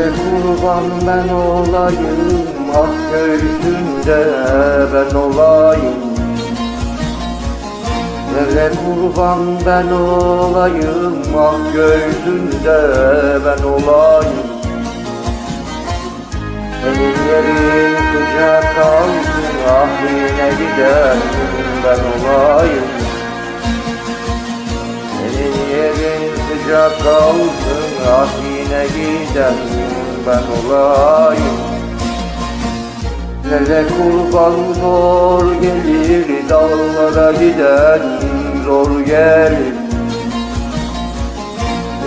Dede kurban ben olayım Ah göğsünde ben olayım. Dede kurban ben olayım Ah göğsünde ben olayım. Senin yerin sıcak kalsın Ah yine giderim ben olayım. Senin yerin sıcak kalsın Ah yine giden ben olayım. Lele kurban zor gelir Dağlara giden zor gelir.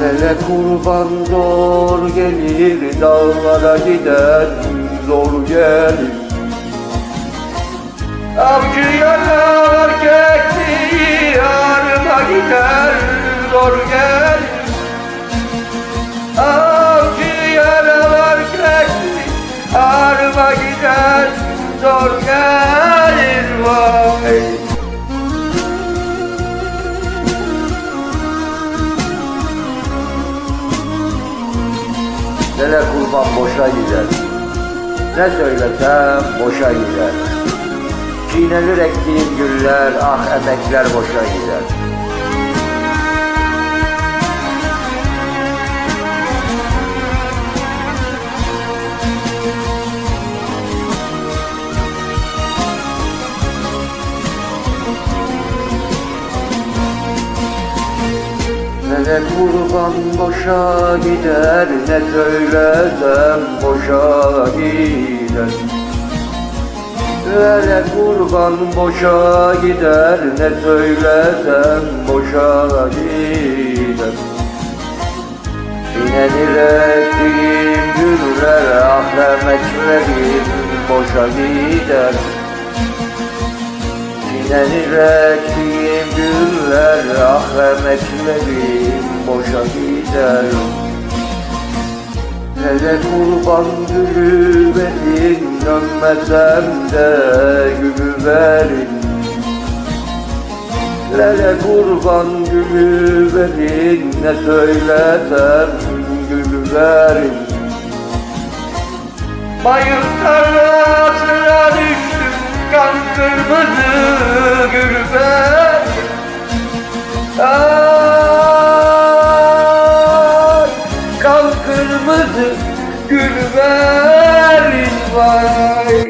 Lele kurban zor gelir Dağlara giden zor gelir. Avcı yanar kekliği Yarıma gider zor gel Dele kurban boşa gider Ne söylesem boşa gider Çiğnenir ektiğim güller, ah emekler boşa gider. Ne kurban boşa gider, ne söylesem boşa gider. Böyle kurban boşa gider Ne söylesem boşa gider Sinenir ettiğim güller Ah emeklerim boşa gider Sinenir ettiğim güller Ah emeklerim boşa gider. Hele kurban gülü verin Dönmesem de gülü verin. Lele kurban gülü verin Ne söylesem gülü verin. Bayır tarlasına düştüm Kan kırmızı kırmızı gül verin vay